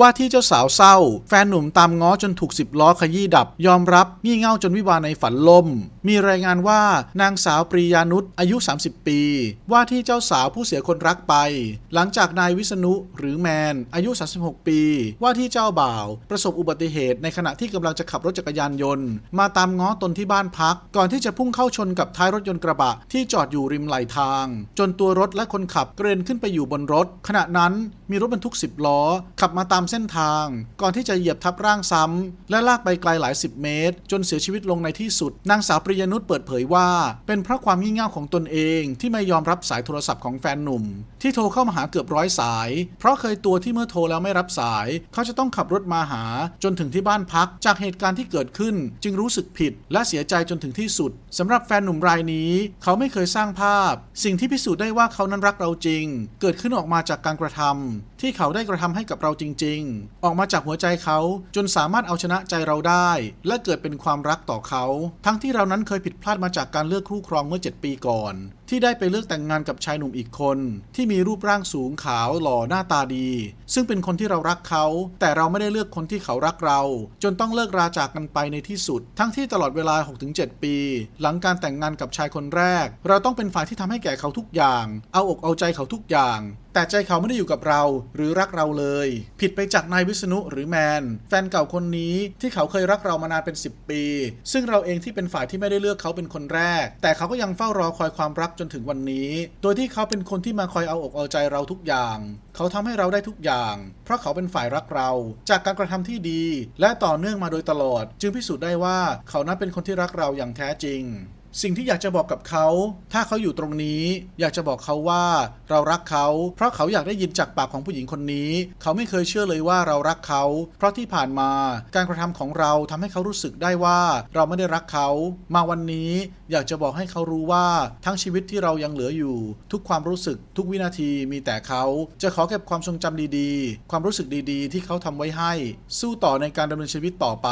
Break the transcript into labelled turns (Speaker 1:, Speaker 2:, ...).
Speaker 1: ว่าที่เจ้าสาวเศร้า แฟนหนุ่มตามง้อจนถูกสิบล้อขยี้ดับ ยอมรับงี่เง่าจนวิวาในฝันล่ม มีรายงานว่านางสาวปรียานุชอายุ 30 ปี ว่าที่เจ้าสาวผู้เสียคนรักไป หลังจากนายวิษณุหรือแมน อายุ 36 ปี ว่าที่เจ้าบ่าว ประสบอุบัติเหตุในขณะที่กำลังจะขับรถจักรยานยนต์ มาตามง้อตนที่บ้านพัก ก่อนที่จะพุ่งเข้าชนกับท้ายรถยนต์กระบะที่จอดอยู่ริมไหลทาง จนตัวรถและคนขับเกรนขึ้นไปอยู่บนรถ ขณะนั้นมีรถบรรทุก 10 ล้อ ขับมาตามามเส้นทาง ก่อนที่จะเหยียบทับร่างซ้ำและลากไปไกลหลายสิบเมตร จนเสียชีวิตลงในที่สุด นางสาวปริยนุชเปิดเผยว่า เป็นเพราะความงี่เง่าของตนเองที่ไม่ยอมรับสายโทรศัพท์ของแฟนหนุ่ม ที่โทรเข้ามาหาเกือบร้อยสาย เพราะเคยตัวที่เมื่อโทรแล้วไม่รับสาย เขาจะต้องขับรถมาหา จนถึงที่บ้านพักจากเหตุการณ์ที่เกิดขึ้น จึงรู้สึกผิด และเสียใจจนถึงที่สุดสำหรับแฟนหนุ่มรายนี้ เขาไม่เคยสร้างภาพ สิ่งที่พิสูจน์ได้ว่าเขานั้นรักเราจริง เกิดขึ้นออกมาจากการกระทำ ที่เขาได้กระทำให้กับเราจริง ๆ ออกมาจากหัวใจเขาจนสามารถเอาชนะใจเราได้ และเกิดเป็นความรักต่อเขา ทั้งที่เรานั้นเคยผิดพลาดมาจากการเลือกคู่ครองเมื่อ 7 ปีก่อน ที่ได้ไปเลือกแต่งงานกับชายหนุ่มอีกคน ที่มีรูปร่างสูงขาวหล่อหน้าตาดี ซึ่งเป็นคนที่เรารักเขา แต่เราไม่ได้เลือกคนที่เขารักเรา จนต้องเลิกราจากกันไปในที่สุด ทั้งที่ตลอดเวลา 6-7 ปี หลังการแต่งงานกับชายคนแรก เราต้องเป็นฝ่ายที่ทำให้แก่เขาทุกอย่าง เอาอกเอาใจเขาทุกอย่าง แต่ใจเขาไม่ได้อยู่กับเราหรือรักเราเลย ผิดไปจากนายวิษณุหรือแมน แฟนเก่าคนนี้ที่เขาเคยรักเรามานานเป็น 10 ปี ซึ่งเราเองที่เป็นฝ่ายที่ไม่ได้เลือกเขาเป็นคนแรก แต่เขาก็ยังเฝ้ารอคอยความรักจนถึงวันนี้ โดยที่เขาเป็นคนที่มาคอยเอาอกเอาใจเราทุกอย่าง เขาทำให้เราได้ทุกอย่าง เพราะเขาเป็นฝ่ายรักเรา จากการกระทำที่ดี และต่อเนื่องมาโดยตลอด จึงพิสูจน์ได้ว่าเขานั้นเป็นคนที่รักเราอย่างแท้จริง สิ่งที่อยากจะบอกกับเขา ถ้าเขาอยู่ตรงนี้ อยากจะบอกเขาว่าเรารักเขา เพราะเขาอยากได้ยินจากปากของผู้หญิงคนนี้ เขาไม่เคยเชื่อเลยว่าเรารักเขา เพราะที่ผ่านมาการกระทำของเราทำให้เขารู้สึกได้ว่าเราไม่ได้รักเขา มาวันนี้อยากจะบอกให้เขารู้ว่าทั้งชีวิตที่เรายังเหลืออยู่ ทุกความรู้สึกทุกวินาทีมีแต่เขา จะขอเก็บความทรงจำดีๆ ความรู้สึกดีๆ ที่เขาทำไว้ให้ สู้ต่อในการดำเนินชีวิตต่อไป